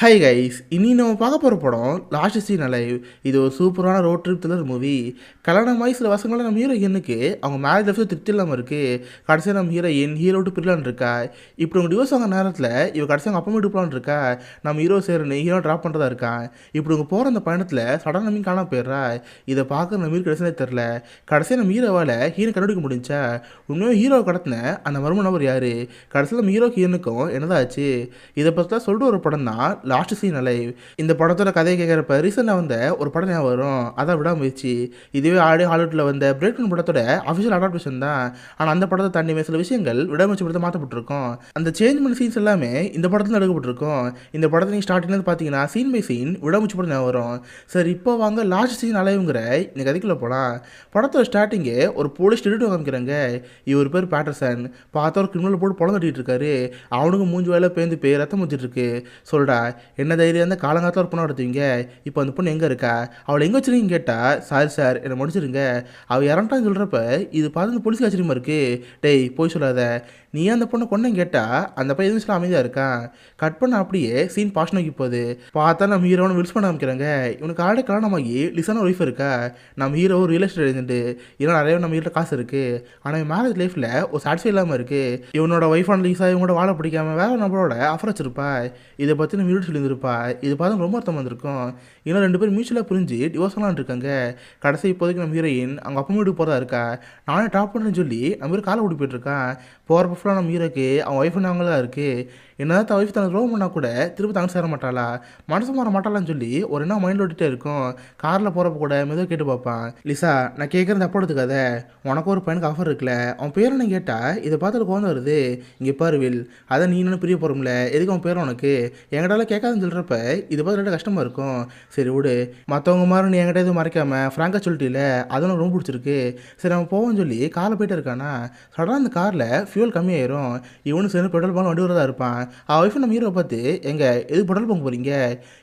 Hi guys இனி நம்ம பார்க்க போகிற படம் லாஸ்ட் சீன் அலைவ் இது ஒரு சூப்பரான ரோட் ட்ரிப் த்ரில்லர் மூவி கல்யாணம் சில வருஷங்கள நம்ம ஹீரோ ஹீரோயினுக்கு அவங்க மேரேஜ் லைஃப் திருப்தி இல்லாமல் இருக்குது கடைசியாக நம்ம ஹீரோ என் ஹீரோ விட்டு பிரிலான்னு இருக்கா? இப்படி உங்கள் டிவோர்ஸ் ஆகிற நேரத்தில் இவ கடைசியாக அவங்க அப்பா வீட்டு போகலான்னு இருக்கா? நம்ம ஹீரோ சேரனு ஹீரோ ட்ராப் பண்ணுறதா இருக்கான் இப்படி உங்கள் போகிற அந்த பயணத்தில் சடனாக நம்ம காணாம போயிடுறா? இதை பார்க்க நம்ம ஹீரோ கடைசியாக தெரில கடைசியாக நம்ம ஹீரோவால் ஹீரோ கண்டுபிடிக்க முடிஞ்சா? உண்மையாக ஹீரோ கடத்தின அந்த மர்ம நபர் யார்? கடைசியில் நம்ம ஹீரோக்கு ஹீரோனுக்கும் என்னதாச்சு ஆச்சு? இதை பற்றி தான் சொல்லிட்டு ஒரு படம் தான் லாஸ்ட் சீன் அலைவ் இந்த படத்தோட கதையை கேட்குறப்ப ரீசெண்டாக வந்த ஒரு படம் ஞாபகம் வரும். அதான் விடாமுயற்சி இதுவே ஆடி ஹாலிவுட்டில் வந்த பிரேக்டன் படத்தோட அஃபிஷியல் அடாப்டேஷன் தான். ஆனால் அந்த படத்தை தாண்டி சில விஷயங்கள் விடாமுயற்சி படத்தை மாற்றப்பட்டிருக்கும். அந்த சேஞ்ச் பண்ண சீன்ஸ் எல்லாமே இந்த படத்தில் எடுக்கப்பட்டிருக்கும். இந்த படத்தை நீங்கள் ஸ்டார்டிங்லேருந்து பார்த்தீங்கன்னா சீன் பை சீன் விடாமுயற்சி படம் ஞாபகம் வரும். சரி இப்போ வாங்க லாஸ்ட் சீன் அலைவுங்கிற இந்த கதைக்குள்ளே போகலாம் படத்தோட ஸ்டார்டிங்கே ஒரு போலீஸ் டிடெக்டிவ் காமிக்கிறாங்க. இவர் பேர் பேட்டர்சன் பார்த்தா ஒரு கிரிமினல் போட்டு பழம் கட்டிட்டு இருக்காரு. அவனுக்கு மூஞ்சி வேலை பேந்து பேர் ரத்தம் முடிச்சிட்டு இருக்கு. சொல்டா என்ன தைரியம்? இருந்தால் காலங்காலத்தில் ஒரு பொண்ணை நடத்துவீங்க இப்போ அந்த பொண்ணு எங்கே இருக்கா? அவளை எங்கே வச்சிருக்கீங்க கேட்டால் சாரி சார் என்னை முடிச்சிருங்க அவள் இறண்டான்னு சொல்கிறப்ப இது பார்த்து அந்த போலீஸ் ஆச்சரியமாக இருக்கு. டேய் போய் சொல்லாத. நீ அந்த பொண்ணை கொண்டே கேட்டால் அந்த பையன் எதுவும் சொல்ல அமைதியாக இருக்கான். கட் பண்ண அப்படியே சீன் பாஷ் நோக்கி போகுது. பார்த்தா நம்ம ஹீரோவனு வில்ஸ் பண்ண ஆரம்பிக்கிறாங்க. இவனுக்கு ஆடே கல்யாணமாகி லிசான ஒய்ஃப் இருக்கா? நம்ம ஹீரோ ஒரு ரியல் எஸ்டேட் ஏஜென்ட் இதெல்லாம் நிறைய நம்ம ஹீரோ காசு இருக்குது ஆனால் இவன் மேரேஜ் லைஃப்பில் ஒரு சாட்டிஸ்ஃபை இல்லாமல் இருக்குது இவனோட ஒய்ஃபான லீசா இவனோட வாழ பிடிக்காம வேற நம்மளோட ஆஃபர் வச்சிருப்பா. இதை பற்றி நம்ம வீடு சொல்லியிருந்திருப்பா. இது பார்த்து ரொம்ப அர்த்தம் வந்திருக்கும் இன்னும் ரெண்டு பேரும் மியூச்சுவலாக புரிஞ்சு டிவோர்ஸ் இருக்காங்க. கடைசி இப்போதைக்கு நம்ம ஹீரோயின் அவங்க அப்பா வீட்டுக்கு போகிறதா இருக்கா? நானே டாப் பண்ணுறேன்னு சொல்லி நம்ம காலை ஓடி போயிட்டுருக்கான் போகிறப்ப ஃபுல்லாக நம்ம ஹீரோக்கு அவன் ஒய்ஃப் நாங்களாக இருக்குது என்னதான் தான் ஒய்ஃப் தனக்கு ரோவ் பண்ணால் கூட திரும்ப தாங்க சேர மாட்டாளா? மனசு மாற மாட்டாளான்னு சொல்லி ஒரு என்ன மைண்ட் ஓட்டிகிட்டே இருக்கும். காரில் போகிறப்ப கூட மெதுவாக கேட்டு பார்ப்பான். லிசா நான் கேட்குறது அப்போ எடுத்துக்காத. உனக்கு ஒரு பையனுக்கு ஆஃபர் இருக்குல்ல. அவன் பேர் என்ன கேட்டால் இதை பார்த்துட்டு கோவம் வருது. இங்கே பாரு வில் அதை நீ இன்னும் பிரிய போகிறோம்ல எதுக்கு அவன் பேர் உனக்கு? என்கிட்ட கேட்காதுன்னு சொல்கிறப்ப இது பார்த்து ரெண்டு கஷ்டமாக இருக்கும். சரி விடு. மற்றவங்க மாதிரி நீ என்கிட்ட எதுவும் மறைக்காம ஃப்ராங்காக சொல்லிட்டில அது உனக்கு ரொம்ப பிடிச்சிருக்கு. சரி அவன் போவோம்னு சொல்லி காரில் போயிட்டு இருக்கானா? சடனாக அந்த காரில் ஃபியூல் கம்மியாயிரும். இவனு சேர்ந்து பெட்ரோல் பண்ண வண்டி வரதா இருப்பான். அவள் ஒய்ஃபை நம்ம ஹீரோ பார்த்து எங்கே எது பெட்ரோல் பங்க் போகிறீங்க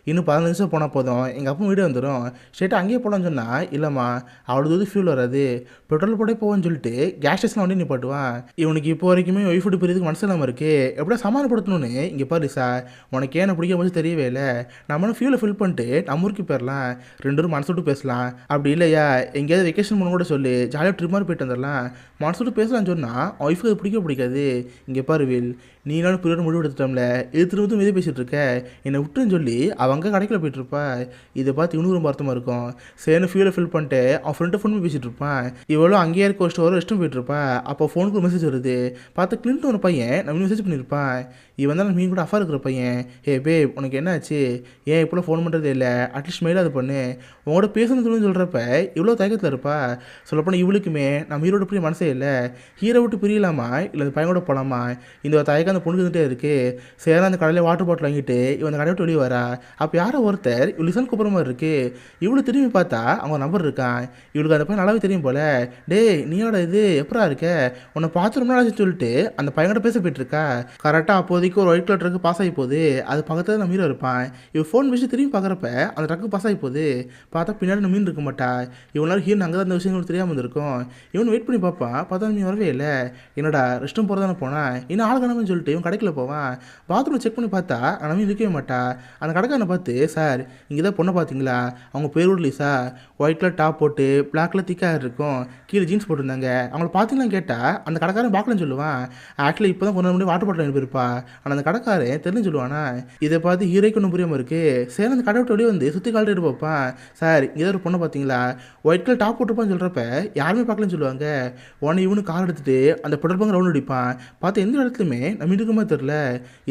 இன்னும் பதினஞ்சு நிமிஷம் போனால் போதும். எங்கள் அப்பா வீடு வந்துடும் ஸ்ட்ரெயிட்டாக அங்கேயே போகலான்னு சொன்னால் இல்லைம்மா அவ்வளோ தூரம் ஃபியூல் வராது. பெட்ரோல் போட போவோன்னு சொல்லிட்டு கேஸ் ஸ்டேஷன் வண்டி நிப்பாட்டுவான். இவனுக்கு இப்போ வரைக்குமே ஒய்ஃப் விட்டு பிரியதுக்கு மனசு இல்லாமல் இருக்குது எப்படியா சமாளப்படுத்தணும்னு இங்கே பாரு சார் உனக்கு ஏன் பிடிக்க போது தெரியவே இல்லை. நம்மளும் ஃபியூலை ஃபில் பண்ணிட்டு நம்ம ஊருக்கு போயிடலாம் ரெண்டு பேரும் மனசு விட்டு பேசலாம். அப்படி இல்லையா? எங்கேயாவது வெக்கேஷன் பண்ண கூட சொல்லு. ஜாலியாக ட்ரிப் மாதிரி போயிட்டு வந்துடலாம் மனசு விட்டு பேசலாம்னு சொன்னால் ஒய்ஃபுக்கு அது பிடிக்க பிடிக்காது. இங்கே பாரு வில் நீ நானும் பிரியோட முடிவு எடுத்துட்டோம்ல. இது திரும்ப திரும்ப இதே பேசிகிட்டு இருக்க. என்னை விட்டுன்னு சொல்லி அவன் அங்கே கடைக்கில் போயிட்டு இருப்பா. இதை பார்த்து இவனுக்கு ரொம்ப அர்த்தமாக இருக்கும். சேர்ந்து ஃபியூலை ஃபில் பண்ணிட்டு அவன் ஃப்ரெண்டு ஃபோன் பேசிகிட்டு இருப்பான். இவ்வளோ அங்கேயே இருக்க ஒரு ஸ்டோர் ரெஸ்ட்டும் போயிட்டுருப்பா அப்போ ஃபோனுக்கு ஒரு மெசேஜ் வருது. பார்த்து கிளின்ட்டு ஒரு பையன் நம்ம மெசேஜ் பண்ணியிருப்பான் இவன் தான் மீன் கூட அஃபா இருக்கிற பையன். ஏ பே உனக்கு என்ன ஆச்சு ஏன் இப்போலாம் ஃபோன் பண்ணுறதே இல்லை? அட்லீஸ்ட் மெயில் அது பண்ணு. உங்களோட பேசணும்னு சொல்கிறப்ப இவ்வளோ தயக்கத்தில் இருப்பா. சொல்லப்போனால் இவளுக்குமே நம்ம ஹீரோட பிரிய மனசே இல்லை. ஹீரோ விட்டு பிரியலாமா? இல்லை அந்த பையன் கூட போகலாமா இந்த தயக்கம் அந்த பொண்ணு இருந்துகிட்டே இருக்குது சேரா அந்த கடையில் வாட்டர் பாட்டில் வாங்கிட்டு இவன் அந்த கடை விட்டு வெளியே வரா. அப்போ யாரோ ஒருத்தர் இவள் லிசன் கூப்பிட்ற மாதிரி இருக்குது இவ்வளோ திரும்பி பார்த்தா அவங்க நம்பர் இருக்கான். இவளுக்கு அந்த பையன் நல்லாவே தெரியும் போல. டேய் நீயோட இது எப்படா இருக்க? உன்னை பார்த்து ரொம்ப நாளாச்சு சொல்லிட்டு அந்த பையன்கிட்ட பேச போயிட்டு இருக்கா கரெக்டாக அப்போதைக்கு ஒரு ஒயிட் கலர் ட்ரக்கு பாஸ் ஆகி போகுது. அது பக்கத்தில் நம்ம ஹீரோ இருப்பான். இவன் ஃபோன் பேசி திரும்பி பார்க்குறப்ப அந்த ட்ரக்கு பாஸ் ஆகி போகுது. பார்த்தா பின்னாடி நம்ம மீன் இருக்க மாட்டா. இவனால ஹீரோ அங்கே தான் அந்த விஷயங்கள் தெரியாமல் இருந்திருக்கும். இவன் வெயிட் பண்ணி பார்ப்பான் பார்த்தா நீ வரவே இல்லை. என்னடா ரெஸ்ட் ரூம் போகிறதானே இன்னும் ஆள் காணாமன்னு சொல்லிட்டு இவன் கடைக்கில் போவான். பாத்ரூம் செக் பண்ணி பார்த்தா நம்ம இருக்கவே மாட்டா. அந்த கடைக்காரனை பார்த்து சார் இங்கே தான் பொண்ணை பார்த்தீங்களா? அவங்க பேர் விடலீஸா ஒயிட் கலர் டாப் போட்டு பிளாக் கலர் திக்காக இருக்கும். கீழே ஜீன்ஸ் போட்டிருந்தாங்க. அவங்கள பார்த்தீங்களான்னு கேட்டால் அந்த கடைக்காரன் பார்க்கலன்னு சொல்லுவான். ஆக்சுவலி இப்போ தான் கொஞ்சம் முன்னாடி வாட்டர் பாட்டில் அனுப்பியிருப்பா. ஆனால் அந்த கடைக்காரன் தெரிஞ்சு சொல்லுவானா இதை பார்த்து ஹீரோக்கு ஒன்றும் புரியாமல் இருக்கு. சரி அந்த கடை விட்டு வெளியே வந்து சுற்றி கால்ட்டு பார்ப்பான் சார் இங்கே ஒரு பொண்ணை பார்த்தீங்களா? ஒயிட் கலர் டாப் போட்டுப்பான்னு சொல்கிறப்ப யாருமே பார்க்கலன்னு சொல்லுவாங்க. உடனே இவனு கார் எடுத்துகிட்டு அந்த பெட்ரோல் பங்க் ரவுண்ட் அடிப்பான். பார்த்து எந்த இடத்துலையுமே நம்ம இருக்குமே தெரில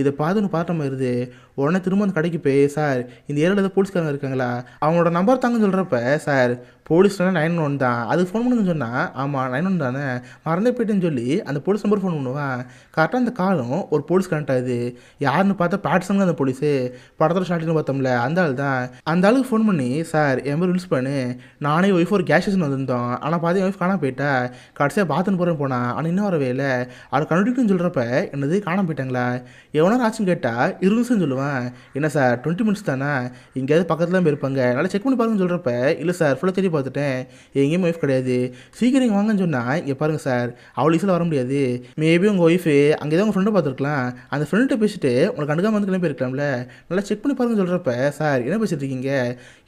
இதை பார்த்து ஒன்று பார்த்த இருது உடனே திரும்ப அந்த கடைக்கு போய் சார் இந்த ஏரியாவில் ஏதாவது போலீஸ்காரங்க இருக்காங்களா? அவங்களோட நம்பர் தாங்கன்னு சொல்கிறப்ப சார் போலீஸ்லாம் நைன் ஒன் தான். அதுக்கு ஃபோன் பண்ணுங்க சொன்னால் ஆமாம் நைன் ஒன் தானே மறந்து போயிட்டேன்னு சொல்லி அந்த போலீஸ் நம்பர் ஃபோன் பண்ணுவான் கரெக்டாக அந்த காலம் ஒரு போலீஸ் கனெக்ட் ஆகுது யாருன்னு பார்த்தா பேட்ஸங்க அந்த போலீஸு படத்தில் ஸ்டார்டிங் பார்த்தோம்ல அந்த ஆள் தான். அந்த ஆளுக்கு ஃபோன் பண்ணி சார் என் பேர் ரிலீஸ் பண்ணு. நானே ஒய்ஃப் ஒரு கேஸ் ஸ்டேஷன் வந்திருந்தோம். ஆனால் பார்த்து என் ஒய்ஃப் காணாம போயிட்டா. கடைசியாக பார்த்துன்னு போகிறேன் போனா. ஆனால் இன்னும் வரவே இல்லை. அவள் கண்டுபிடிக்குன்னு சொல்கிறப்ப என்னது காணாம போயிட்டாங்களா? எவ்வளோ நேரம் ஆச்சுன்னு கேட்டால் இரு நிமிஷம் சொல்லுவேன். என்ன சார் டுவெண்ட்டி மினிட்ஸ் தானே? எங்கேயாவது பக்கத்தில் தான் இருப்பாங்க நல்லா செக் பண்ணி பாருங்கன்னு சொல்கிறப்ப இல்லை சார் ஃபுல்லாக தேடி பார்த்துட்டேன். எங்கேயும் ஒய்ஃப் கிடையாது. சீக்கிரம் இங்கே வாங்கன்னு சொன்னால் இங்கே பாருங்கள் சார் அவ்வளோ ஈஸியில் வர முடியாது. மேபி உங்கள் ஒய்ஃபு அங்கே தான் உங்கள் ஃப்ரெண்டை பார்த்துருக்கலாம். அந்த ஃப்ரெண்ட்டை பேசிட்டு உங்களுக்கு கண்டுக்காம வந்து கிளம்பி இருக்கலாம்ல நல்லா செக் பண்ணி பாருங்கன்னு சொல்கிறப்ப சார் என்ன பேசிட்டு இருக்கீங்க?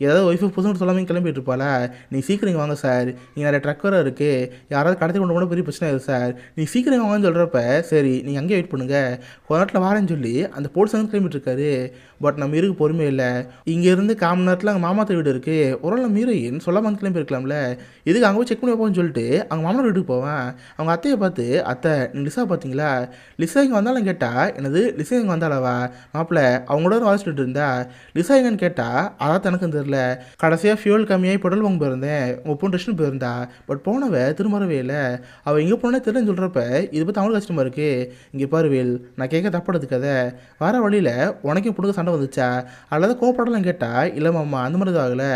ஏதாவது ஒய்ஃபு புதுசு சொல்லாமல் கிளம்பிட்டு இருப்பாளா? நீ சீக்கிரம் வாங்க சார் இங்கே நிறைய ட்ரக் வர இருக்குது யாராவது கடத்தி கொண்டு போனால் பெரிய பிரச்சனை இருக்குது சார் நீ சீக்கிரம் வாங்கன்னு சொல்கிறப்ப சரி நீங்கள் அங்கேயே வெயிட் பண்ணுங்க. ஒரு நேரத்தில் வரேன்னு சொல்லி அந்த போலீஸ் வந்து கிளம்பிட்டு இருக்காரு. பட் நம்ம இருக்கு பொறுமை இல்லை. இங்கேருந்து காமன் நேரத்தில் அங்கே மாமாத்த வீடு இருக்குது ஒரு நாள் ஹீரோயின் சொல்லாமல் வந்து கிளம்பி இருக்கலாம்ல இதுக்கு அங்கே போய் செக் பண்ணி வைப்போம்னு சொல்லிட்டு அவங்க மாமனார் வீட்டுக்கு போவேன். அவங்க அத்தையை பார்த்து அத்தை நீ லிசா பார்த்தீங்களா? லிசா இங்கே வந்தாலும் கேட்டா என்னது லிசா இங்கே வந்தாளவா? மாப்பிள்ள அவங்களோட வாசிச்சுட்டு இருந்தா? லிசா எங்கன்னு கேட்டா அதான் எனக்கும் தெரியல. கடைசியாக ஃபியூல் கம்மியாகி பெட்ரோல் வாங்க போயிருந்தேன். உங்கள் பொண்ணு டெஸ்ட்னு போயிருந்தா. பட் போனவ திரும்ப வரவே இல்லை. அவள் எங்கே போனே தெரியலன்னு சொல்கிறப்ப இது பற்றி அவங்களுக்கு கஷ்டமாக இருக்குது இங்கே பாருவேல் நான் கேட்க தப்படுறது கதை. வர வழியில் உனக்கு பொண்ணுக்கு சண்டை வந்துச்சா? அல்லது கோப்படலாம் கேட்டா இல்லை மாமா அந்த மாதிரி எதுவும் ஆகலை.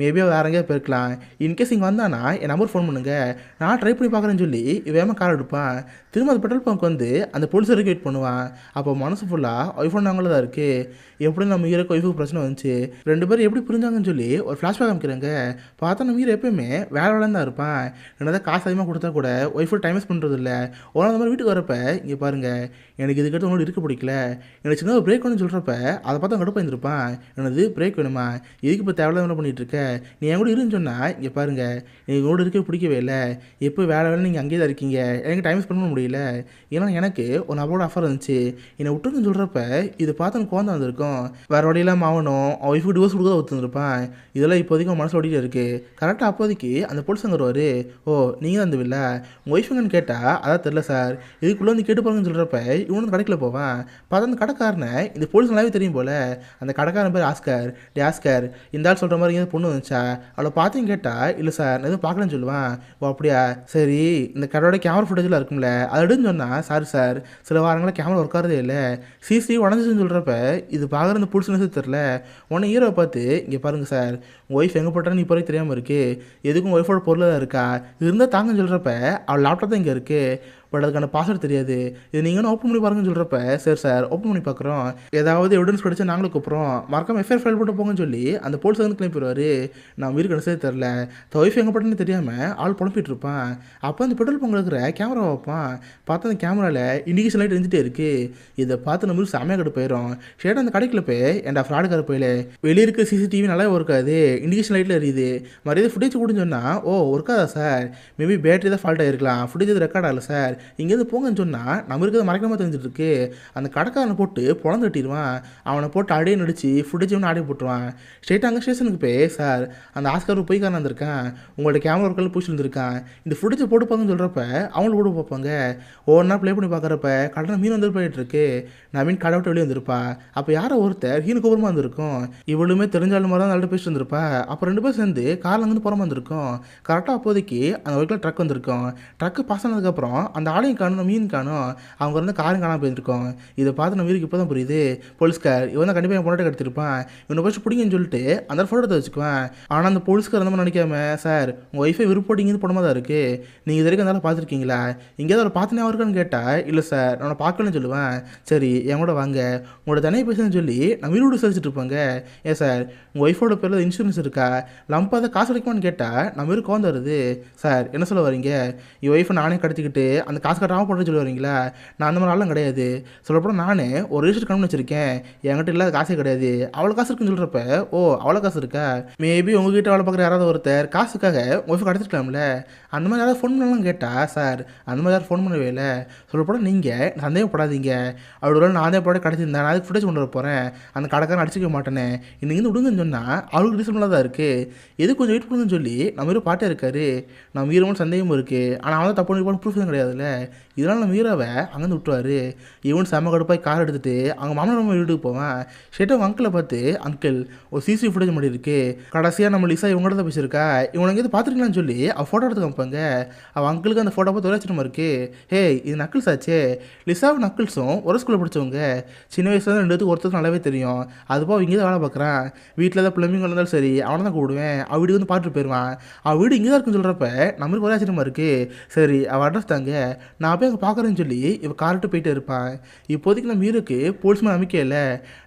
மேபி வேற எங்கேயா போயிருக்கலாம். இன்கேஸ் இங்கே வந்தானா என் நம்பர் ஃபோன் பண்ணுங்க. நான் ட்ரை பண்ணி பார்க்குறேன்னு சொல்லி வேகமாக கார் எடுப்பான். திரும்ப அந்த பெட்ரோல் பங்க் வந்து அந்த போலீஸ் வெயிட் பண்ணுவான். அப்போ மனசு ஃபுல்லாக ஒய்ஃப் நாங்களும் தான் இருக்குது எப்படி நம்ம ஹீரோக்கு ஒய்ஃபுக்கு பிரச்சனை வந்துச்சு. ரெண்டு பேரும் எப்படி புரிஞ்சாங்கன்னு சொல்லி ஒரு ஃப்ளாஷ்பேக் காமிக்கிறாங்க. பார்த்தா நம்ம ஹீரோ எப்பயுமே வேலை வேலை தான் இருப்பான். என்னதான் காசு அதிகமாக கொடுத்தா கூட ஒய்ஃபு டைம் வேஸ்ட் பண்ணுறது இல்லை. ஒரு அந்த மாதிரி வீட்டுக்கு வரப்ப இங்கே பாருங்க எனக்கு இதுக்கடுத்து உங்களோட இருக்க பிடிக்கல. எனக்கு சின்ன ஒரு பிரேக் வேணும்னு சொல்கிறப்ப அதை பார்த்து கடுப்பாக இருந்திருப்பான் எனது பிரேக் வேணுமா? இதுக்கு இப்போ தேவையில்லாத பண்ணிகிட்டு இருக்க? நீ என் கூட இருன்னு சொன்னால் இங்கே பாருங்க எனக்கு கூட இருக்க பிடிக்கவே இல்லை. எப்போ வேலை வேலை நீங்கள் அங்கேயே தான் இருக்கீங்க. எனக்கு டைம் ஸ்பெண்ட் பண்ண முடியல. ஏன்னா எனக்கு ஒரு நபரோட ஆஃபர் இருந்துச்சு. என்னை விட்டுன்னு சொல்கிறப்ப இது பார்த்து எனக்கு குழந்தை வந்திருக்கும். வேறு வழியெல்லாம் ஆகணும். அவன் ஒய்ஃபுக்கு டிவோர்ஸ் கொடுக்க ஒத்துருப்பான் இதெல்லாம் இப்போதைக்கு அவன் மனசு ஓடிட்டு இருக்குது கரெக்டாக அப்போதைக்கு அந்த போலீஸ் வருவார். ஓ நீங்கள் தான் அந்த வில்ல உங்கள் ஒய்ஃபுங்கன்னு கேட்டால் அதான் தெரில சார் இதுக்குள்ளே வந்து கேட்டு பாருங்கன்னு சொல்கிறப்ப இவனு கடைக்கில் கடைக்குள்ள போவான். பார்த்தா அந்த கடைக்காரனை இந்த போலீஸ் நல்லாவே தெரியும் போல. அந்த கடைக்காரன் பேர் ஆஸ்கர். டே ஆஸ்கர் இந்த ஆள் சொல்கிற மாதிரி எங்கேயாவது பொண்ணு வந்துச்சா? அவளை பார்த்துன்னு கேட்டால் இல்லை சார் நான் எதுவும் பார்க்கலன்னு சொல்லுவான். ஓ அப்படியா? சரி இந்த கடையோட கேமரா ஃபுட்டேஜில் இருக்கும்ல அது எடுன்னு சொன்னால் சாரி சார் சில வாரங்களில் கேமரா ஒர்க் ஆகிறதே இல்லை. சிசி உடஞ்சிச்சுன்னு சொல்கிறப்ப இது பார்க்குற அந்த புடிச்சுன்னு தெரில உடனே ஹீரோவை பார்த்து இங்கே பாருங்கள் சார் உங்கள் ஒய்ஃப் எங்கே போட்டான்னு இப்போ வரைக்கும் தெரியாமல் இருக்கு. எதுக்கும் ஒய்ஃபோட பொருளாக இருக்கா? இருந்தால் தாங்கன்னு சொல்கிறப்ப அவள் லேப்டாப் தான் இங்கே இருக்குது பட் அதுக்கான பாஸ்வேர்டு தெரியாது. இது நீங்கள் ஓப்பன் பண்ணி பாருங்கன்னு சொல்கிறப்ப சரி சார் ஓப்பன் பண்ணி பார்க்குறோம் ஏதாவது எவிடன்ஸ் கிடச்சா நாங்களும் கூப்பிட்றோம். மறக்காம எஃப்ஐஆர் ஃபைல் போட்டு போங்கன்னு சொல்லி அந்த போலீஸ் வந்து கிளம்பி போயிடுவார். நான் வீடு கிடைச்சதே தெரில த ஒய்ஃப் எங்கே போட்டேன்னு தெரியாமல் ஆள் புலம்பிட்டு இருப்பான். அப்போ அந்த பெட்ரோல் பங்கு இருக்கிற கேமரா வைப்பான். பார்த்தா அந்த கேமராவில் இண்டிகேஷன் லைட் இருந்துகிட்டே இருக்குது இதை பார்த்து நம்ம செமையாக கட்டு போயிடும் ஷேட் அந்த கடைக்குள்ள போய் என்டா ஃப்ராடுக்கார போயில? வெளியே இருக்க சிசிடிவி நல்லா ஒர்க்காது இண்டிகேஷன் லைட்டில் எரியுது. மறுபடியும் ஃபுட்டேஜ் கூட சொன்னால் ஓ ஒர்க்காதா சார் மேபி பேட்டரி தான் ஃபால்ட் ஆகிருக்கலாம் ஃபுட்டேஜ் ரெக்கார்ட் ஆகல சார் இங்கேருந்து போங்கன்னு சொன்னால் நம்ம இருக்கிறத மறைக்காம தெரிஞ்சுட்டு இருக்கு அந்த கடைக்காரனை போட்டு பொழந்து கட்டிடுவான். அவனை போட்டு அடையே நடிச்சு ஃபுட்டேஜ் ஒன்று ஆடியே போட்டுருவான். ஸ்ட்ரெயிட்டாக அங்கே ஸ்டேஷனுக்கு போய் சார் அந்த ஆஸ்கர் போய்க்காரன் வந்திருக்கான் உங்களோட கேமரா ஒர்க்கில் பூச்சி இருந்திருக்கான் இந்த ஃபுட்டேஜை போட்டு பாருங்கன்னு சொல்கிறப்ப அவங்களும் கூட பார்ப்பாங்க. ஒவ்வொன்றா ப்ளே பண்ணி பார்க்குறப்ப கடனை மீன் வந்து போயிட்டு இருக்கு நவீன் கடை விட்டு வெளியே வந்திருப்பா. அப்போ யாரோ ஒருத்தர் ஹீனுக்கு கோபுரமாக வந்திருக்கும். இவளுமே தெரிஞ்சாலும் மாதிரி தான் நல்லா பேசிட்டு வந்திருப்பா. அப்போ ரெண்டு பேரும் சேர்ந்து காரில் வந்து புறமா வந்திருக்கும் கரெக்டாக அப்போதைக்கு அந்த ஒர்க்கில் ட்ரக் வந்திருக்கும். ட்ரக்கு பாஸ் ஆனதுக்கப்புறம் அந்த ஆளையும் காணும் மீன் காணும். அவங்க வந்து காரும் காணாமல் போயிருக்கோம் இதை பார்த்து நம்ம வீருக்கு இப்போ தான் புரியுது போலீஸ்கார் இவன் தான் கண்டிப்பாக என் பொண்ணாட்ட எடுத்திருப்பான் இவனை போய் பிடிங்கன்னு சொல்லிட்டு அந்த ஃபோட்டோ எடுத்து வச்சுக்குவேன். ஆனால் அந்த போலீஸ்கார் நம்ம நினைக்காம சார் உங்கள் ஒய்ஃபை விருப்பட்டிங்கன்னு படமாக தான் இருக்குது நீங்கள் இது வரைக்கும் இருந்தாலும் பார்த்துருக்கீங்களா? இங்கேயாவது அவரை பார்த்துனே இருக்கான்னு கேட்டால் இல்லை சார் நான் பார்க்கலன்னு சொல்லுவேன். சரி என் கூட வாங்க. உங்களோட தனியாக பேசுன்னு சொல்லி நம்ம வீடு விசாரிச்சுட்டு இருப்பாங்க. ஏன் சார் உங்கள் ஒய்ஃபோட பேரில் இன்சூரன்ஸ் இருக்கா? லம்பாக அதை காசு கிடைக்குமான்னு கேட்டால் நம்ம வீடு கோந்து வருது. சார் என்ன சொல்ல வரீங்க? என் ஒய்ஃபை நானே கடத்திக்கிட்டு அந்த காசு கட்டாமல் போட்டு சொல்லி வரீங்களா நான் அந்த மாதிரி ஆளும் கிடையாது. சொல்லப்போனால் நான் ஒரு ரிஜிஸ்டர் கம்பெனி வச்சிருக்கேன். என்கிட்ட இல்லாத காசே கிடையாது. அவ்வளோ காசு இருக்குன்னு சொல்கிறப்ப ஓ அவ்வளோ காசு இருக்கா? மேபி உங்ககிட்ட வேலை பார்க்குற யாராவது ஒருத்தர் காசுக்காக ஒய்ஃபை கிடச்சிருக்கலாம்ல அந்த மாதிரி யாராவது ஃபோன் பண்ணலாம் கேட்டால் சார் அந்த மாதிரி யாரும் ஃபோன் பண்ணவே இல்லை. சொல்லப்போனால் நீங்கள் சந்தேகப்படாதீங்க. அப்படி ஒரு அதே போட கிடச்சிருந்தேன் நான் அதுக்கு ஃபுட்டேஜ் கொண்டு வர போகிறேன் அந்த கடைக்காரன் அடிச்சிக்க மாட்டேனே. இன்னைக்கு வந்து விடுங்கன்னு சொன்னால் அவளுக்கு ரீசனாக தான் இருக்குது எது கொஞ்சம் வெயிட் பண்ணுங்கன்னு சொல்லி நம்ம ஒரு பாட்டே இருக்காரு. நம்ம ஈரமான சந்தேகமும் இருக்குது ஆனால் அவன் தான் தப்பு ப்ரூஃப் தான் கிடையாதுல்ல. இதனால் நம்ம ஹீரோவை அங்கேருந்து விட்டுருவாரு. இவன் செம்ம கடுப்பாய் கார் எடுத்துகிட்டு அவங்க மாமனார் நம்ம வீட்டுக்கு போவேன். ஸ்ட்ரெயிட்டாக அங்கிளை பார்த்து அங்கிள் ஒரு சிசி ஃபுட்டேஜ் மாதிரி இருக்குது கடைசியாக நம்ம லிசா இவங்கள்ட்ட தான் பேசியிருக்கா. இவனை எங்கேயாவது பார்த்துருக்கலாம்னு சொல்லி அவள் ஃபோட்டோ எடுத்து காமிப்பாங்க. அவள் அங்கிளுக்கு அந்த ஃபோட்டோ பார்த்து தொலைச்சிட்டு இருக்கு. ஹே இது நக்கிள்ஸ் ஆச்சே. லிசாவும் நக்கிள்ஸும் ஒரு ஸ்கூலில் படித்தவங்க சின்ன வயசுல ரெண்டு பேத்துக்கு ஒருத்தருக்கு நல்லாவே தெரியும். அதுபோக இங்கே தான் வேலை பார்க்குறான். வீட்டில் தான் பிளம்பிங் இருந்தாலும் சரி அவனை தான் கூப்பிடுவேன். அவள் வீடு வந்து பார்த்துட்டு போயிடுவான். அவள் வீடு இங்கே தான் இருக்குன்னு சொல்கிறப்ப நம்மளுக்கு ஒரே ஆச்சரியமாக இருக்குது சரி அவள் அட்ரஸ் தாங்க. நான் போய் அங்கே பார்க்குறேன்னு சொல்லி இவன் கார்ட்டு போயிட்டு இருப்பான் இப்போதைக்கு நம்ம ஹீரோக்கு போலீஸ்மேன் நம்பிக்கை இல்லை.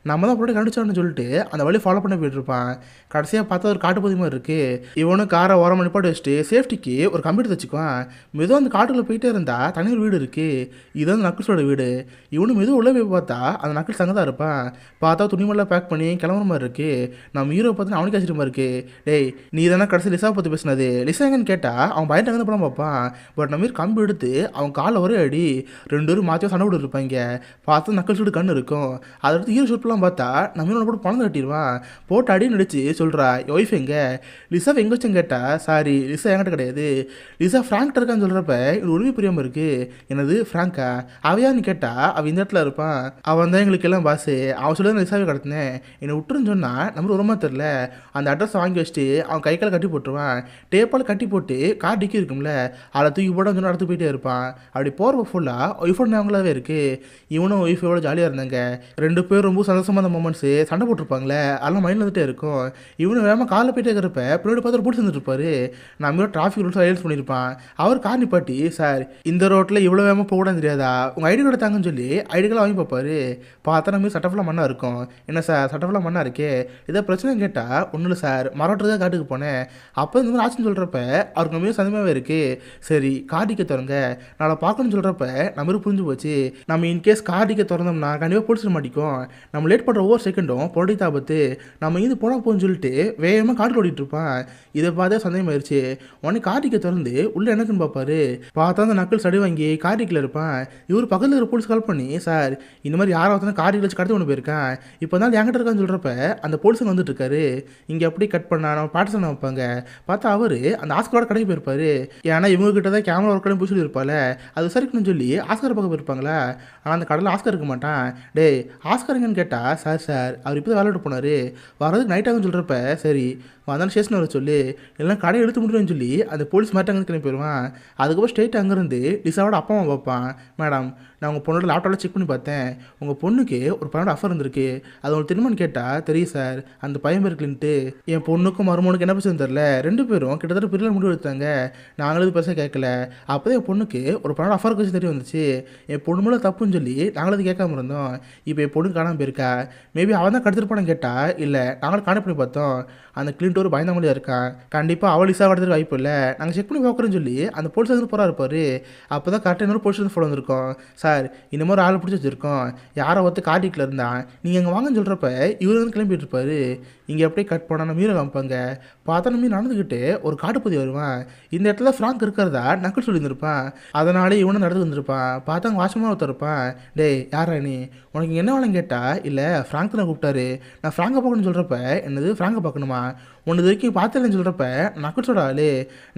நம்ம தான் அப்படி கண்டுச்சோன்னு சொல்லிட்டு அந்த வழி ஃபாலோ பண்ண போயிட்டு இருப்பான் கடைசியாக பார்த்தா ஒரு காட்டு பகுதி மாதிரி இருக்குது இவனும் காரை ஓரம் நிப்பாட்டு வச்சுட்டு சேஃப்டிக்கு ஒரு கம்ப்யூட்டர் வச்சுக்குவான். மெதுவாக அந்த காட்டுக்குள்ளே போயிட்டே இருந்தால் தனியார் வீடு இருக்குது இது வந்து நக்கிள்ஸோட வீடு. இவனும் மெதுவாக உள்ளே போய் பார்த்தா அந்த நக்கிள்ஸ் அங்கே தான் இருப்பான். பார்த்தா துணிமெல்லாம் பேக் பண்ணி கிளம்புற மாதிரி இருக்குது நம்ம ஹீரோ பார்த்து அவனுக்கு ஆச்சரியமா இருக்குது டேய் நீ தானே கடைசி லிசா பற்றி பேசினது. லிசா எங்கன்னு கேட்டால் அவன் பயந்து அங்கே படம் பார்ப்பான். பட் நம்ம ஹீரோ கம்பு எடுத்து அவன் காலில் ஒரே அடி ரெண்டு பேரும் மாற்றி சண்டை விட்டு இருப்பாங்க. பார்த்தா நக்கல் சூடு கண்ணு இருக்கும். அதை எடுத்து ஹீரோ ஷூட்லாம் பார்த்தா நம்ம இன்னொன்று போட்டு பணம் கட்டிடுவான். போட்டு அடி நடிச்சு சொல்கிறா ஒய்ஃப் எங்கே? லிசா எங்க வச்சுன்னு கேட்டா சாரி லிசா என்கிட்ட கிடையாது. லிசா ஃப்ராங்க்ட இருக்கான்னு சொல்கிறப்ப இது உரிமை புரியாமல் இருக்குது என்னது ஃப்ராங்கா அவையான்னு கேட்டா அவள் இந்த இடத்துல இருப்பான். அவன் தான் எங்களுக்கு எல்லாம் பாஸு அவன் சொல்லி தான் லிசாவே கடத்தினேன் என்னை விட்டுருன்னு சொன்னால் நம்ம உரமா தெரில அந்த அட்ரஸ் வாங்கி வச்சுட்டு அவன் கை கால் கட்டி போட்டுருவான். டேப்பால் கட்டி போட்டு கார் டிக்கி இருக்கும்ல அதை தூக்கி போட சொன்னால் அடுத்து போயிட்டே இருப்பான். அப்படி போகிறப்ப ஃபுல்லாக ஒய்ஃபோட ஞாபகங்களாகவே இருக்குது இவனும் ஒய்ஃப் எவ்வளோ ஜாலியாக இருந்தாங்க. ரெண்டு பேரும் ரொம்ப சந்தோஷமான மூமெண்ட்ஸு சண்டை போட்டிருப்பாங்களே அதெல்லாம் மைண்டில் வந்துட்டே இருக்கும். இவனு வேகமாக காலில் போயிட்டே இருக்கிறப்ப பின்னாடி பார்த்து பிடிச்சி வந்துட்டுருப்பாரு நம்ம டிராஃபிக் ரூல்ஸ் ரைல்ஸ் பண்ணியிருப்பான் அவர் கார் நிப்பாட்டி சார் இந்த ரோட்டில் இவ்வளோ வேகமாக போகக்கூடாது தெரியாதா? உங்கள் ஐடி கார்டு தாங்கன்னு சொல்லி ஐடி கார்டு வாங்கி பார்ப்பாரு. பார்த்தா நம்ம சட்டஃபுல்லாக மண்ணாக இருக்கும். என்ன சார் சட்டஃபுல்லாக மண்ணாக இருக்கே? இதை பிரச்சனை கேட்டால் ஒன்றும் இல்லை சார் மரோட்டுறதா காட்டுக்கு போனேன். அப்போ இந்த மாதிரி ஆச்சுன்னு சொல்கிறப்ப அவருக்கு நம்ம சந்தமாகவே இருக்குது சரி காட்டிக்க திறங்க நாளை பார்க்கணும்னு சொல்கிறப்ப நம்ம புரிஞ்சு போச்சு. நம்ம இன்கேஸ் கார்டிக்க திறந்தோம்னா கண்டிப்பாக பிடிச்சிட மாட்டிக்கும் நம்ம லேட் பண்ணுற ஒவ்வொரு செகண்டும் பொருடி தாபத்து நம்ம இது போனால் போன்னு சொல்லிட்டு வேகமாக காட்டில் ஓடிட்டு இருப்பான். இதை பார்த்தா சந்தேகமாயிருச்சு உடனே கார்டிக்கை திறந்து உள்ளே எனக்குன்னு பார்ப்பாரு? பார்த்தா அந்த நக்கல் சடி வாங்கி கார்டிக்கில் இருப்பான். இவர் பக்கத்தில் இருக்கிற போலீஸ் கால் பண்ணி சார் இந்த மாதிரி யாரோ ஒருத்தன கார்டிக்கில் வச்சு கடத்தி கொண்டு போயிருக்கான். இப்போ தான் என்கிட்ட இருக்கான்னு சொல்கிறப்ப அந்த போலீஸுங்க வந்துட்டு இருக்காரு. இங்கே அப்படி கட் பண்ணா நம்ம பாட்டு வைப்பாங்க? பார்த்தா அவர் அந்த ஆஸ்கரோட கடைக்கு போயிருப்பாரு. ஏன்னா இவங்க கிட்ட தான் கேமரா ஒரு கடை போய் சொல்லியிருப்பால அது சரிக்கணும்னு சொல்லி ஆஸ்கர் பக்கம் போயிருப்பாங்களா ஆனால் அந்த கடையில் ஆஸ்கர் இருக்க மாட்டான். டேய் ஆஸ்கருங்கன்னு கேட்டால் சார் சார் அவர் இப்போ தான் வேலைட்டு போனார். வரதுக்கு நைட் ஆகும்னு சொல்கிறப்ப சரி வந்தாலும் ஸ்டேஷன் வர சொல்லி. எல்லாம் கடையை எடுத்து முடியும்னு சொல்லி அந்த போலீஸ் மாட்டாங்கன்னு கிளம்பி போயிடுவான் அதுக்கப்புறம் ஸ்ட்ரெயிட் அங்கேருந்து லிசாவோட அப்பா அம்மா பார்ப்பான் மேடம் நான் உங்கள் பொண்ணோட லேப்டாப்பில் செக் பண்ணி பார்த்தேன். உங்கள் பொண்ணுக்கு ஒரு பையனோட ஆஃபர் இருந்திருக்கு. அது உங்களுக்கு திரும்பன்னு கேட்டால் தெரியும் சார் அந்த பையன் இருக்குன்ட்டு என் பொண்ணுக்கும் மருமனுக்கு என்ன பிரச்சனை தெரில ரெண்டு பேரும் கிட்டத்தட்ட பிரிவில் முடிவு எடுத்தாங்க. நாங்களும் இது பெருசாக கேட்கல. அப்போ என் பொண்ணுக்கு ஒரு பையனோட ஆஃபர் வச்சு தெரிய வந்துச்சு என் பொண்ணு மேலே தப்புன்னு சொல்லி நாங்களும் கேட்காம இருந்தோம். இப்போ என் பொண்ணு காணாமல் போயிருக்கா? மேபி அவன் தான் கடத்திருப்பானு கேட்டா இல்லை நாங்களும் காண பண்ணி பார்த்தோம். அந்த கிளின்ட் ஒரு பயந்தாமொழியாக இருக்கான் கண்டிப்பாக அவள் லிசா கடத்துக்கு வாய்ப்பு இல்லை. நாங்கள் செக் பண்ணி பார்க்குறோன்னு சொல்லி அந்த போலீஸ் வந்து போகிறா இருப்பார் அப்போ தான் கரெக்டாக இன்னொரு போலீஸ் ஃபோன் வந்திருக்கோம். சார் இந்த மாதிரி ஆள் பிடிச்சி வச்சிருக்கோம். யாரை ஒருத்த காட்டிக்கில் இருந்தான் நீங்கள் அங்கே வாங்கன்னு சொல்கிறப்ப இவர் வந்து கிளம்பிட்டு இருப்பார். இங்கே அப்படியே கட் பண்ணால் மீற காமிப்பாங்க. பார்த்தா நம்ம நடந்துக்கிட்டு ஒரு காட்டுப்பதி வருவான். இந்த இடத்துல ஃப்ராங்க் இருக்கிறதா? நக்கல் சொல்லியிருந்திருப்பான். அதனாலே இவனும் நடந்து வந்திருப்பான். பார்த்தா அங்கே வாசமாக ஒருத்தர் இருப்பான். டேய் யாரா நீ? உனக்கு என்ன வேலைன்னு கேட்டால் இல்லை ஃப்ராங்க் தான் கூப்பிட்டாரு. நான் ஃப்ராங்கை பார்க்கணும்னு சொல்கிறப்ப என்னது ஃப்ராங்கை பார்க்கணுமா? ஒன்று வரைக்கும் பார்த்தேன்னு சொல்கிறப்ப நக்கல்ஸோட ஆளு.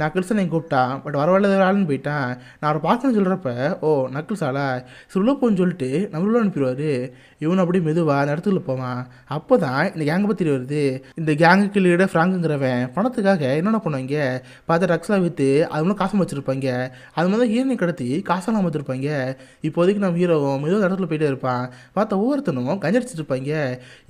நக்கல்ஸை நீங்கள் கூப்பிட்டான் பட் வரவாயில்ல ஆளுன்னு போயிட்டான். நான் அவரை பார்க்கணும்னு சொல்கிறப்ப ஓ நக்கல்ஸ் ஆளா சரி போன்னு சொல்லிட்டு நம்மளும் அனுப்பிடுவார். இவன் அப்படியே மெதுவாக அந்த இடத்துல போவான். அப்போ தான் இந்த கேங்கை பற்றி வருது. இந்த கேங்குக்கு லீட ஃப்ராங்குங்கிறவன் பணத்துக்காக என்னென்ன பண்ணுவாங்க? பார்த்து ட்ரக்ஸ்லாம் விற்று அது மூலம் காசு வச்சுருப்பாங்க அது மாதிரி ஹீரோனை கடத்தி காசெல்லாம் வச்சுருப்பாங்க இப்போதைக்கு நம்ம ஹீரோவும் மெதுவாக இடத்துல போயிட்டே இருப்பான். பார்த்தா ஒவ்வொருத்தனும் கஞ்சடிச்சிட்டு இருப்பாங்க.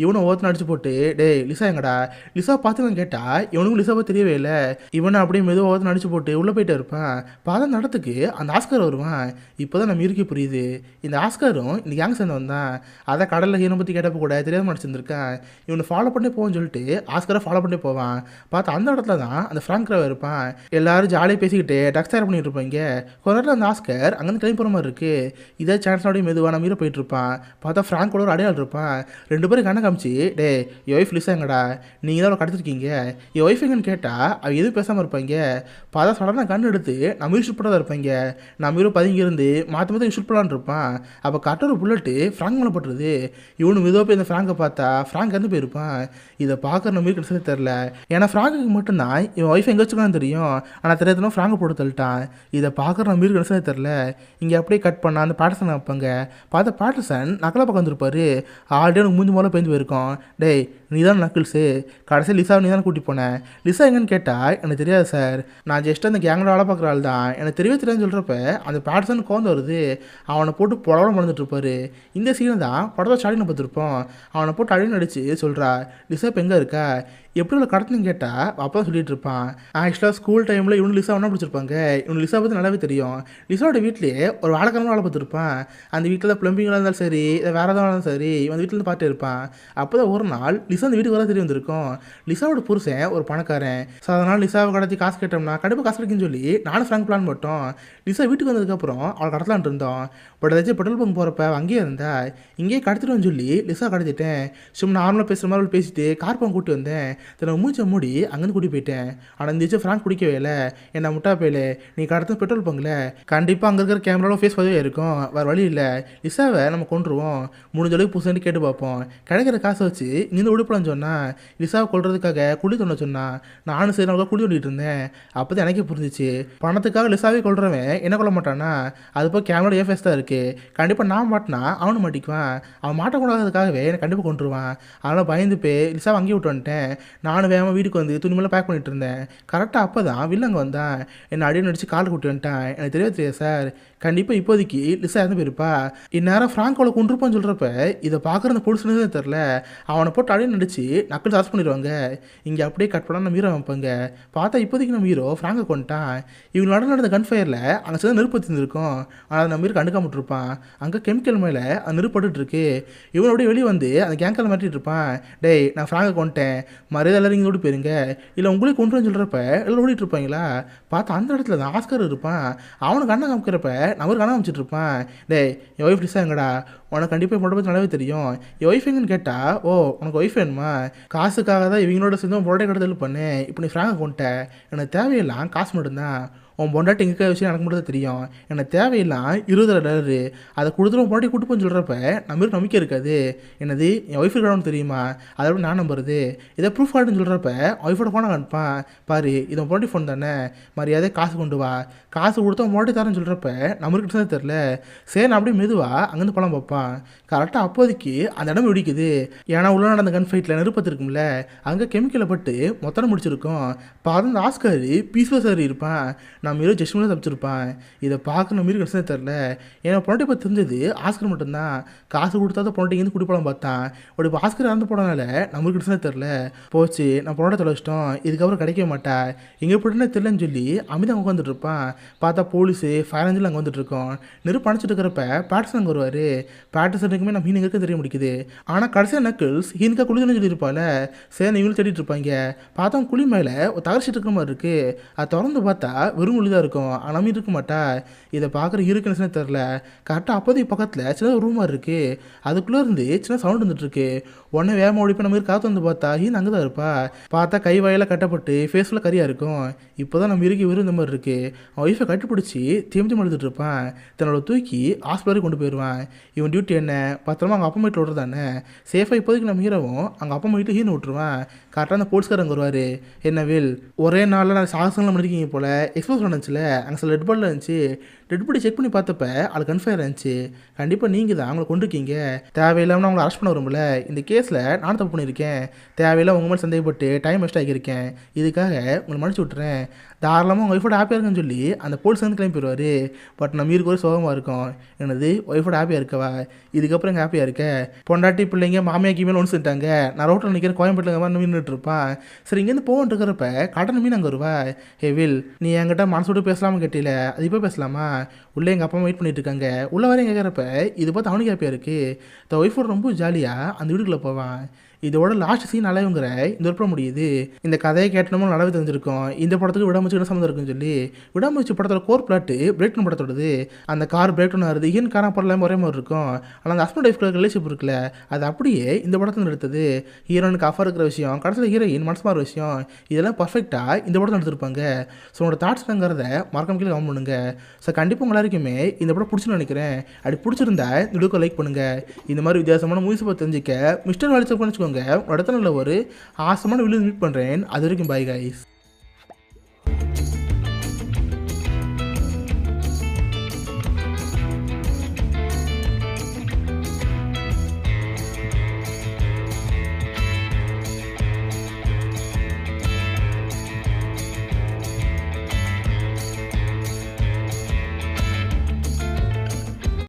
இவனை ஒவ்வொருத்தனும் அடிச்சு போட்டு டேய் லிசா எங்கடா? லிசா பார்த்து கேட்டால் இவனுக்கும் லிசாவை தெரியவே இல்லை. இவனை அப்படியே மெதுவாக ஒருத்தன் அடிச்சு போட்டு உள்ளே போயிட்டே இருப்பான். பார்த்தா அந்த இடத்துக்கு அந்த ஆஸ்கர் வருவான். இப்போ தான் நம்ம இருக்கே புரியுது. இந்த ஆஸ்கரும் இந்த கேங் சேர்ந்தவன் தான் அதை கடலில் ஹீரோ பற்றி கேட்டப்போ கூட தெரியாம நடிச்சிருந்திருக்கான். இவனை ஃபாலோ பண்ணி போவோம்னு சொல்லிட்டு ஆஸ்கரை ஃபாலோ பண்ணி போவான். பார்த்தா அந்த இடத்துல தான் அந்த ஃப்ராங்க் இருப்பான். எல்லாரும் ஜாலியாக பேசிக்கிட்டு டக்ஸ் தயார் பண்ணிட்டு இருப்பாங்க கொஞ்ச நேரத்தில் அந்த ஆஸ்கர் அங்கேருந்து கிளம்பி போகிற மாதிரி இருக்குது இதே சான்ஸ் அப்படியே மெதுவாக நம்ம ஹீரோ போயிட்டு இருப்பான். பார்த்தா ஃப்ராங்கோட ஒரு அடையாளம் இருப்பான். ரெண்டு பேரும் கண்ணை காமிச்சு டே என் ஒய்ஃப் லிசா எங்கடா நீங்கள் தான் அவளை கடத்திருக்கீங்க. என் ஒய்ஃப் எங்கன்னு கேட்டால் அவ எதுவும் பேசாமல் இருப்பாங்க பார்த்தா சடனாக கண் எடுத்து நம்ம ஹீரோ ஷூட் தான் இருப்பாங்க நம்ம ஹீரோ பதுங்கி இருந்து மாற்றி மாற்றி ஷூட் பண்ணலான்னு இருப்பான் அப்போ கட்டோட புல்லட்டு ஃப்ராங்க் மேலே பட்டுருது. இவனு மெதுவாக போய் இந்த ஃப்ராங்கை பார்த்தா ஃப்ராங்க் இருந்து போயிருப்பான். இதை பார்க்குற நம்பி கிடைச்சதே தெரில ஏன்னா ஃப்ராங்குக்கு மட்டும்தான் இவன் ஒய்ஃப் எங்கே வச்சுக்கான்னு தெரியும். ஆனால் தெரியாதுனா ஃப்ராங்கை போட்டு தள்ளிட்டான். இதை பார்க்குற நம்பி கிடைச்சதே தெரில இங்கே அப்படியே கட் பண்ணா அந்த பேட்டர்சன் வைப்பாங்க. பார்த்த பேட்டர்சன் நக்கலை பக்கம் வந்திருப்பாரு. ஆல்ரெடி எனக்கு மூஞ்சி மூலம் பேஞ்சு போயிருக்கோம் டேய் நீ தான் நக்கிள்ஸு கடைசியில் லிசாவை நீ தான் கூட்டி போனேன் லிசா எங்கன்னு கேட்டால் எனக்கு தெரியாது சார் நான் ஜஸ்ட் அந்த கேங்கோட வேலை பார்க்குற ஆள் தான் எனக்கு தெரியவே தெரியாதுன்னு சொல்கிறப்ப அந்த பேட்டர்சன் கோந்து வருது. அவன் அவனை போட்டு புடவை மறந்துட்டு இருப்பாரு இந்த சீனை தான் படத்தை ஸ்டார்டிங் பார்த்துருப்போம். அவனை போட்டு அழிவு நடிச்சு சொல்கிறா லிசா எங்கே இருக்கா? எப்படி இவ்வளோ கடத்துன்னு கேட்டால் அப்பா தான் சொல்லிட்டு இருப்பான். ஆக்சுவலாக ஸ்கூல் டைமில் இவனு லிசா ஒன்றா பிடிச்சிருப்பாங்க. இவனு லிசா பற்றி நல்லாவே தெரியும். லிசாவோட வீட்லேயே ஒரு வேலைக்காரமாக வேலை பார்த்துருப்பான். அந்த வீட்டில் தான் ப்ளம்பிங்காக இருந்தாலும் சரி இல்லை வேறு எதாவது இருந்தாலும் சரி இவன் வீட்டில் இருந்து பார்த்துட்டு இருப்பான் அப்போ தான் ஒரு நாள் லிசா அந்த வீட்டுக்கு வர தெரிய வந்திருக்கும். லிசாவோட புருஷன் ஒரு பணக்காரன். ஸோ அதனால் லிசாவை கடத்தி காசு கேட்டோம்னா கண்டிப்பாக காசு கிடைக்குன்னு சொல்லி நானும் ஃப்ராங்க் பிளான் போட்டோம். லிசா வீட்டுக்கு வந்ததுக்கப்புறம் அவளை கடத்தலான் இருந்தோம். பட் ஏதாச்சும் பெட்ரோல் பங்க் போகிறப்ப அங்கேயே இருந்தா இங்கேயே கடத்திடுவேன்னு சொல்லி லிசா கடத்திட்டேன். சும்மா நார்மலாக பேசுகிற மாதிரி பேசிட்டு கார் பங்க் கூட்டி வந்தேன். தன்னை மூச்சை மூடி அங்கேருந்து கூட்டி போயிட்டேன். ஆனால் இந்த வச்சு ஃப்ராங்க் பிடிக்கவே இல்லை. என்ன முட்டா போயில நீ கடத்த பெட்ரோல் பங்கில். கண்டிப்பாக அங்கே இருக்கிற கேமராவில் ஃபேஸ் பதிவே இருக்கும். வேறு வழி இல்லை. லிசாவை நம்ம கொண்டுருவோம் முடிஞ்ச அளவுக்கு புதுசாக கேட்டு பார்ப்போம். கிடைக்கிற காசை வச்சு இங்கேருந்து விடுப்பலான்னு சொன்னால் லிசாவை கொள்றதுக்காக குழி தோண்ட சொன்னான் நானும் சரி நான் குழி தோண்டிட்டு இருந்தேன். அப்போ தான் எனக்கே புரிஞ்சிச்சு. பணத்துக்காக லிசாவே கொள்றவன் என்ன கொள்ள மாட்டானா அது போய் கேமரா ஏ ஃபேஸ் தான் இருக்குது கண்டிப்பாக நான் மாட்டினா அவனும் மாட்டிக்குவான். அவன் மாட்டக்கூடாததுக்காகவே என்னை கண்டிப்பாக கொண்டுருவான் அதனால் பயந்து போய் லிசாவை அங்கேயே விட்டு வந்துட்டேன். நானும் வேகமாக வீட்டுக்கு வந்து துணிமெல்லாம் பேக் பண்ணிட்டு இருந்தேன். கரெக்டாக அப்போ தான் வில்லங்க வந்தான். என்னை அடியை நடிச்சு கால் கூட்டி வந்துட்டான். எனக்கு தெரியவே தெரியாது சார். கண்டிப்பாக இப்போதைக்கு லிஸாக இருந்து போயிருப்பா. இந்நேரம் ஃப்ராங்கோவில் கொண்டிருப்பான்னு சொல்கிறப்ப இதை பார்க்குற அந்த போலீஸ்னே தெரில அவனை போட்டு அடியை நடிச்சு நக்கல் அரெஸ்ட் பண்ணிடுவாங்க. இங்கே அப்படியே கட் பண்ணால் நம்ம ஹீரோ வைப்பாங்க பார்த்தா இப்போதைக்கு நம்ம ஹீரோ ஃப்ராங்கை கொண்டுட்டான் இவங்க நடந்து நடந்த கன் ஃபயரில் அங்கே சேர்ந்து நெருப்பு இருந்திருக்கும் ஆனால் அதை நம்ம ஹீரோ கண்டுக்காம விட்டுருப்பான். அங்கே கெமிக்கல் மேலே அந்த நெருப்பட்டுருக்கு இவன் அப்படியே வெளியே வந்து அந்த கேங்கல் மாட்டிட்டு இருப்பான். டேய் நான் ஃப்ராங்கை கொண்டுட்டேன் மரியாதை எல்லாரும் இங்கே ஓடி போயிருங்க இல்லை உங்களே கொண்டு வந்து சொல்கிறப்ப எல்லாம் ஓடிட்டு இருப்பாங்களா? பார்த்தா அந்த இடத்துல தான் ஆஸ்கர் இருப்பான். அவனுக்கு அண்ணன் காமிக்கிறப்ப நம்மளுக்கு அண்ணன் காமிச்சிட்டு இருப்பான். டே என் ஒய்ஃப் டிஸ்ஸா எங்கடா உனக்கு கண்டிப்பாக பொண்ணை பற்றி நல்லாவே தெரியும். என் ஒய்ஃப் எங்கன்னு கேட்டால் ஓ உனக்கு ஒய்ஃப் வேணுமா? காசுக்காக தான் இவங்களோட சேர்ந்து பொருளை கடத்தல் பண்ணேன். இப்போ நீ ஃப்ராங்கை கொண்டுட்ட எனக்கு தேவையெல்லாம் காசு மட்டும்தான். உன் பொண்டாட்டி எங்கே விஷயம் எனக்கு மட்டும் தான் தெரியும். எனக்கு தேவையில்லாம் இருபது டாலரு அதை கொடுத்துட்டு உன் பொண்டாட்டி கூட்டு போன்னு சொல்கிறப்ப நம்மளுக்கு நம்பிக்கை இருக்காது. என்னது என் ஒய்ஃப் கடவுன்னு தெரியுமா? அதை விட நான் நம்புறது. இதை ப்ரூஃப் கார்டுன்னு சொல்கிறப்ப ஒய்ஃபோட ஃபோனை காணிப்பான் பாரு இது உன் பொண்டாட்டி ஃபோன் தானே. மரியாதை காசு கொண்டு வா. காசு கொடுத்தா உன் தரேன்னு சொல்கிறப்ப நம்மளுக்கு தான் தெரில சரி நான் அப்படியே மெதுவாக அங்கேருந்து பழம் பார்ப்பான். கரெக்டாக அப்போதைக்கு அந்த இடம் வெடிக்குது ஏன்னா உள்ள நடந்த கன் ஃபைட்டில் நெருப்பத்து இருக்கும்ல. அங்கே கெமிக்கலை பட்டு மொத்தம் முடிச்சிருக்கோம். பார்த்தா அந்த ஆஸ்கர் பீஸ்வா சார் இருப்பான் நம்ம ஹீரோ ஜஸ்ட் தப்பிச்சிருப்பான். இதை பார்க்க நம்ம ஹீரோ கிடைச்சதே தெரில ஏன்னா பொண்ணை பற்றி தெரிஞ்சது ஆஸ்கர் மட்டும்தான் காசு கொடுத்தா தான் பொண்ணை இருந்து குடிப்பழம் பார்த்தான். அப்படி இப்போ ஆஸ்கர் இறந்து போனனால நம்மளுக்கு கிடைச்சதே தெரில போச்சு நான் பொண்ணை தொலைச்சிட்டோம். இதுக்கப்புறம் கிடைக்கவே மாட்டா. எங்கே போட்டுன்னு தெரிலன்னு சொல்லி அமிதா உட்காந்துட்டு இருப்பான். பார்த்தா போலீஸு ஃபயர் அங்கே வந்துட்டு இருக்கோம் நெருப்பு அணைச்சிட்டு இருக்கிறப்ப பேட்டர்சன் அங்கே வருவார். பேட்டர்சனுக்குமே நம்ம ஹீனுங்க இருக்க தெரிய முடிக்குது. ஆனால் கடைசியாக நக்கிள்ஸ் ஹீனுக்கா குளிக்கணும்னு சொல்லியிருப்பால சரி இவங்களும் தேடிட்டு இருப்பாங்க. பார்த்தா குழி மேலே ஒரு தகர்ச்சிட்டு இருக்கிற மாதிரி இருக்குது அது திறந்து பார்த்தா வெறும் குழி தான் இருக்கும். ஆனால் மீன் இருக்க மாட்டா. இதை பார்க்குற இருக்குன்னு தெரில கரெக்டாக அப்போதைக்கு பக்கத்தில் சின்ன ரூம் மாதிரி இருக்குது அதுக்குள்ளே இருந்து சின்ன சவுண்ட் வந்துட்டுருக்கு. உடனே வேகமாக ஓடி போய் நம்ம காற்று வந்து பார்த்தா ஹீன் அங்கே தான் இருப்பா? பார்த்தா கை வாயில் கட்டப்பட்டு ஃபேஸில் கரியாக இருக்கும். இப்போ தான் நம்ம இறுக்கி விருந்த இந்த மாதிரி இருக்குது அவன் ஒய்ஃபை கட்டிப்பிடிச்சி தேம்பி அழுதுட்டு இருப்பான். தன்னோட தூக்கி ஹாஸ்பிட்டலுக்கு கொண்டு போயிடுவான். இவன் டியூட்டி என்ன? பத்திரமா அவங்க அப்பா வீட்டில் விட்றதானே சேஃபாக இப்போதைக்கு நம்ம ஹீரோவும் அவங்க அப்பா வீட்டில் ஹீன் விட்டுருவான். கரெக்டாக அந்த போலீஸ்காரங்க அங்கே வருவார். என்ன வில்? ஒரே நாளில் நான் சாகசங்கள்லாம் பண்ணிருக்கீங்க போல். எக்ஸ்போஸ் நடந்துச்சுல? அங்கே சில ரெட் பாடில் இருந்துச்சு. டெட் பாடி செக் பண்ணி பார்த்தப்ப அது கன்ஃபயர் இருந்துச்சு. கண்டிப்பாக நீங்கள் தான் அவங்கள கொண்டிருக்கீங்க தேவையில்லாமல் அவங்கள அரெஸ்ட் பண்ண வரும்ல இந்த கேஸில் நான் தப்பு பண்ணியிருக்கேன். தேவையில்லாம உங்கள் மேலே சந்தேகப்பட்டு டைம் வேஸ்ட் ஆகியிருக்கேன். இதுக்காக உங்களை மன்னிச்சு விட்டுறேன். தாராளமாக உங்கள் ஒய்ஃபோட ஹாப்பியாக இருக்குன்னு சொல்லி அந்த போலீஸ் வந்து கிளம்பி போயிடுவார் பட் நம்ம இருக்கு ஒரு சோகமாக இருக்கும். எனது ஒய்ஃபோட ஹாப்பியாக இருக்கவா? இதுக்கப்புறம் எங்கள் ஹாப்பியாக இருக்க? பொண்டாட்டி பிள்ளைங்க மாமியாக்கி மேலே ஒன்று செஞ்சிட்டாங்க நான் ரோட்டில் நிற்கிறேன் கோயம்பேட்டில் மாதிரி நின்றுட்டு இருப்பான். சரி இங்கேருந்து போகன்ட்டு இருக்கிறப்ப கடன் மீன் அங்கே வருவா? ஹே வில் நீ என்கிட்ட மனசு விட்டு பேசலாமா கேட்டில. அது இப்போ பேசலாமா? உள்ளே எங்கள் அப்பா அம்மா வெயிட் பண்ணிட்டு இருக்காங்க. உள்ள வரையும் கேட்குறப்ப இது பார்த்து அவனுக்கு ஹாப்பியாக இருக்குது த ஒய்ஃபோட ரொம்ப ஜாலியாக அந்த வீட்டுக்குள்ளே போவான். இதோட லாஸ்ட் சீன் அளவுங்கிற இந்த ஒரு படம் முடியுது. இந்த கதையை கேட்டனமும் நல்லாவே தெரிஞ்சிருக்கும். இந்த படத்துக்கு விடாமச்சு என்ன சம்மந்தம் இருக்குன்னு சொல்லி விடாமச்சு படத்தோட கோர் பிளாட்டு பிரேக் டவுன் படத்தோடது. அந்த கார் பிரேக் டவுன் ஆகுது ஈன் காரா படம் ஒரே மாதிரி இருக்கும். ஆனால் அந்த ஹஸ்பண்ட் ஒய்ஃப் ரிலேஷன் இருக்குல்ல அது அப்படியே இந்த படத்தில் எடுத்தது ஹீரோனுக்கு அஃபர் இருக்கிற விஷயம் கடைசியில் ஹீரோயின் மனசு மாற விஷயம் இதெல்லாம் பர்ஃபெக்டாக இந்த படத்தில் எடுத்திருப்பாங்க ஸோ உங்களோட தாட்ஸ்ங்கிறத மறக்காம கீழே கமெண்ட் பண்ணுங்க. ஸோ கண்டிப்பாக உங்கள் எல்லாருக்குமே இந்த படம் பிடிச்சுன்னு நினைக்கிறேன். அப்படி பிடிச்சிருந்தா இந்த லைக் பண்ணுங்க. இந்த மாதிரி வித்தியாசமான மூவிஸ் பற்றி தெரிஞ்சுக்க மிஸ்டர் வாலிசப் வச்சுக்கோங்க உங்களோட இடத்துல ஒரு ஆசமான வீடியோ மீட் பண்ணுறேன் அது வரைக்கும் பாய் காய்ஸ்